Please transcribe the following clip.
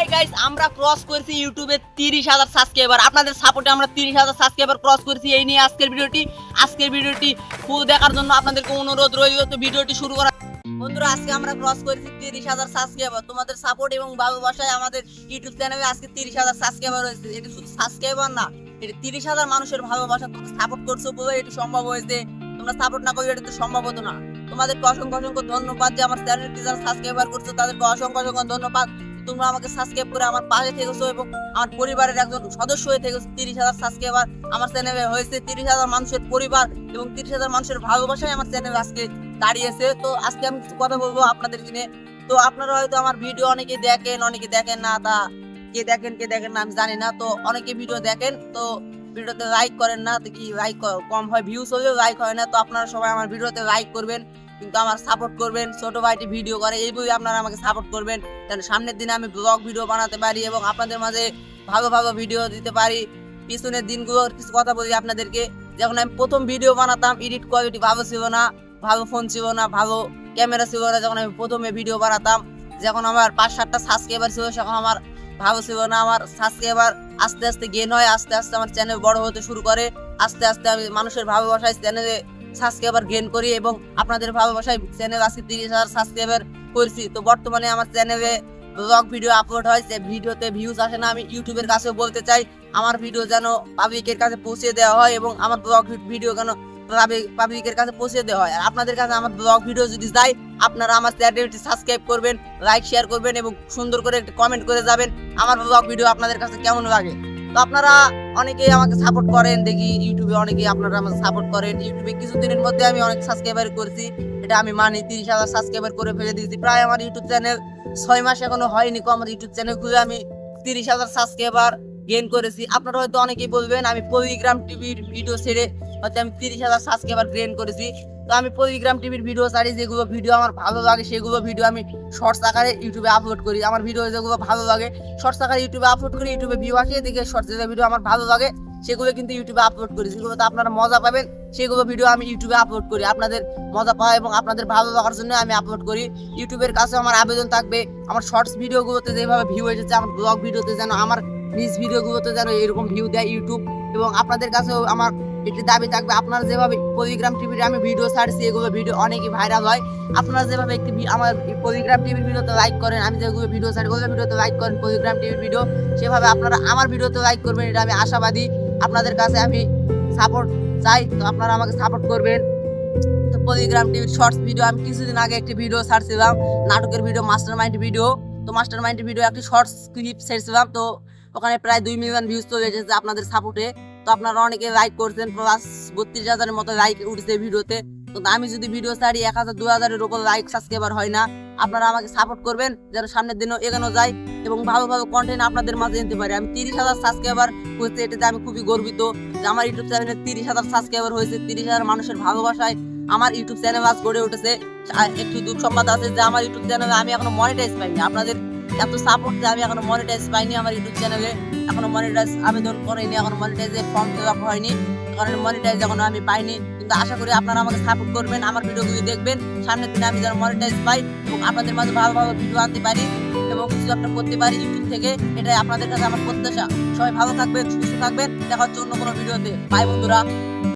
এই আমরা ক্রস করেছি ইউটিউবে তিরিশ হাজার সাবস্ক্রাইবার আপনাদের সাপোর্টে আমরা তিরিশ হাজার সাবস্ক্রাইবার ক্রস করেছি। এই নিয়ে আজকের ভিডিওটি আজকের ভিডিওটি দেখার জন্য আপনাদেরকে অনুরোধ রইল। তো ভিডিওটি শুরু করা বন্ধুরা, আজকে আমরা ক্রস করেছি তিরিশ হাজার সাবস্ক্রাইবার তোমাদের সাপোর্ট এবং আমাদের ইউটিউব চ্যানেলে আজকে তিরিশ হাজার সাবস্ক্রাইবার হয়েছে এটা শুধু সাবস্ক্রাইবার না, এটা তিরিশ হাজার মানুষের ভালোবাসা তোমরা সাপোর্ট করছ বলে এটা সম্ভব হয়েছে। তোমরা সাপোর্ট না করলে এটা তো সম্ভব হতো না। তোমাদেরকে অসংখ্য অসংখ্য ধন্যবাদ যে আমার চ্যানেলটি সাবস্ক্রাইবার করছ, তাদেরকে অসংখ্য অসংখ্য ধন্যবাদ। তোমরা আমাকে সাবস্ক্রাইব করে আমার পাশে থেকেছো এবং আমার পরিবারের একজন সদস্য হয়ে থেকেছো। তিরিশ হাজার সাবস্ক্রাইবার আমার চ্যানেলে হয়েছে। তিরিশ হাজার মানুষের পরিবার এবং তিরিশ হাজার মানুষের ভালোবাসায় আমার চ্যানেল আজকে দাঁড়িয়েছে। তো আজকে আমি কিছু কথা বলব আপনাদের কিনে তো আপনারা হয়তো আমার ভিডিও অনেকে দেখেন অনেকে দেখেন না। তা কে দেখেন কে দেখেন না আমি জানি না। তো অনেকে ভিডিও দেখেন, তো ভিডিওতে লাইক করেন না। তো কি লাইক কম হয় ভিউজ হলেও লাইক হয় না। তো আপনারা সবাই আমার ভিডিওতে লাইক করবেন। কিন্তু আমার সাপোর্ট করবেন, ছোট ভাইটি ভিডিও করে, এইভাবে আপনারা আমাকে সাপোর্ট করবেন। যেন সামনের দিনে আমি ব্লগ ভিডিও বানাতে পারি এবং আপনাদের মাঝে ভালো ভালো ভিডিও দিতে পারি। পিছনের দিনগুলোর কিছু কথা বলি আপনাদেরকে। যখন আমি প্রথম ভিডিও বানাতাম এডিট কোয়ালিটি ভালো ছিল না, ভালো ফোন ছিল না, ভালো ক্যামেরা ছিল না, যখন আমি প্রথমে ভিডিও বানাতাম, যখন আমার পাঁচ সাতটা সাবস্ক্রাইবার ছিল, তখন আমার ভালো ছিল না, আমার সাবস্ক্রাইবার আস্তে আস্তে গেন হয়, আস্তে আস্তে আমার চ্যানেল বড় হতে শুরু করে। আস্তে আস্তে আমি মানুষের ভালোবাসায় চ্যানেলে সাবস্ক্রাইবার গেন করি এবং আপনাদের ভালোবাসায় চ্যানেল আজকে তিরিশ হাজার সাবস্ক্রাইবার করছি। তো বর্তমানে আমার চ্যানেলে ব্লগ ভিডিও আপলোড হয়, যে ভিডিওতে ভিউজ আসে না, আমি ইউটিউবের কাছেও বলতে চাই, আমার ভিডিও যেন পাবলিকের কাছে পৌঁছে দেওয়া হয় এবং আমার ব্লগ ভিডিও কেন পাবলিকের কাছে পৌঁছে দেওয়া হয়। আর আপনাদের কাছে আমার ব্লগ ভিডিও যদি যায়, আপনারা আমার চ্যানেলটি সাবস্ক্রাইব করবেন লাইক শেয়ার করবেন এবং সুন্দর করে একটি কমেন্ট করে যাবেন, আমার ব্লগ ভিডিও আপনাদের কাছে কেমন লাগে? তো আপনারা অনেকেই আমাকে সাপোর্ট করেন, দেখি ইউটিউবে অনেকেই আপনারা আমাকে সাপোর্ট করেন। ইউটিউবে কিছুদিনের মধ্যে আমি অনেক সাবস্ক্রাইবার করেছি, এটা আমি মানি, তিরিশ হাজার সাবস্ক্রাইবার করে ফেলে দিয়েছি। প্রায় আমার ইউটিউব চ্যানেল ছয় মাস এখনও হয়নি কো আমার ইউটিউব চ্যানেল খুলে আমি তিরিশ হাজার সাবস্ক্রাইবার গেইন করেছি। আপনারা হয়তো অনেকেই বলবেন, আমি পলিগ্রাম টিভির ভিডিও ছেড়ে হয়তো আমি তিরিশ হাজার সাবস্ক্রাইবার গেইন করেছি। তো আমি পলিগ্রাম টিভির ভিডিও ছাড়ি, যেগুলো ভিডিও আমার ভালো লাগে, সেগুলো ভিডিও আমি শর্টস আকারে ইউটিউবে আপলোড করি। আমার ভিডিও যেগুলো ভালো লাগে শর্টস আকারে ইউটিউবে আপলোড করি ইউটিউবে ভিউ আসে দেখে শর্টস যে ভিডিও আমার ভালো লাগে, সেগুলো কিন্তু ইউটিউবে আপলোড করি। সেগুলোতে আপনারা মজা পাবেন, সেগুলো ভিডিও আমি ইউটিউবে আপলোড করি। আপনাদের মজা পাওয়া এবং আপনাদের ভালো লাগার জন্য আমি আপলোড করি। ইউটিউবের কাছে আমার আবেদন থাকবে, আমার শর্টস ভিডিওগুলোতে যেভাবে ভিউ এসেছে, আমার ব্লগ ভিডিওতে যেন, আমার নিজ ভিডিওগুলোতে যেন এরকম ভিউ দেয় ইউটিউব এবং আপনাদের কাছেও আমার একটি দাবি থাকবে, আপনারা যেভাবে পলিগ্রাম টিভির আমি ভিডিও ছাড়ছি, এগুলো ভিডিও অনেকই ভাইরাল হয়। আপনারা যেভাবে একটি আমার পলিগ্রাম টিভির ভিডিওতে লাইক করেন, আমি যেগুলো ভিডিও ছাড়ি, ওগুলো ভিডিওতে লাইক করেন পলিগ্রাম টিভির ভিডিও সেভাবে আপনারা আমার ভিডিওতে লাইক করবেন, এটা আমি আশাবাদী। আপনাদের কাছে আমি সাপোর্ট চাই, তো আপনারা আমাকে সাপোর্ট করবেন। তো পলিগ্রাম টিভির শর্টস ভিডিও আমি কিছুদিন আগে একটি ভিডিও ছাড়ছিলাম, নাটকের ভিডিও মাস্টার মাইন্ড ভিডিও তো মাস্টার মাইন্ডের ভিডিও একটি শর্টস ক্লিপ ছেড়েছিলাম, তো ওখানে প্রায় দুই মিলিয়ন ভিউজ চলে এসেছে আপনাদের সাপোর্টে তো আপনারা অনেকে লাইক করছেন প্লাস বত্রিশ হাজারের মতো লাইক উঠছে ভিডিওতে। তো আমি যদি ভিডিও ছাড়ি, এক হাজার দু হাজারের উপর লাইক সাবস্ক্রাইবার হয় না, আপনারা আমাকে সাপোর্ট করবেন, যেন সামনের দিনও এগোনো যায় এবং ভালো ভালো কন্টেন্ট আপনাদের মাঝে আনতে পারি। আমি তিরিশ হাজার সাবস্ক্রাইবার হয়েছে, এটাতে আমি খুবই গর্বিত যে আমার ইউটিউব চ্যানেলে তিরিশ হাজার সাবস্ক্রাইবার হয়েছে, তিরিশ হাজার মানুষের ভালোবাসায় আমার ইউটিউব চ্যানেল আজ গড়ে উঠেছে। একটু দুঃসংবাদ আছে যে আমার ইউটিউব চ্যানেলে আমি এখনও মনিটাইজ পাইনি। আপনাদের এত সাপোর্ট আমি এখনও মনিটাইজ পাইনি আমার ইউটিউব চ্যানেলে এখনও মনিটাইজ আবেদন করিনি এখনও মনিটাইজের ফর্ম ফিল আপ হয়নি। কারণ মনিটাইজ এখনও আমি পাইনি। কিন্তু আশা করি আপনারা আমাকে সাপোর্ট করবেন, আমার ভিডিওগুলি দেখবেন। সামনের দিনে আমি যেন মনিটাইজ পাই এবং আপনাদের মাঝে ভালো ভালো ভিডিও আনতে পারি এবং কিছু একটা করতে পারি ইউটিউব থেকে, এটাই আপনাদের কাছে আমার প্রত্যাশা। সবাই ভালো থাকবেন, সুস্থ থাকবেন। দেখা হচ্ছে অন্য কোনো ভিডিওতে বাই বন্ধুরা।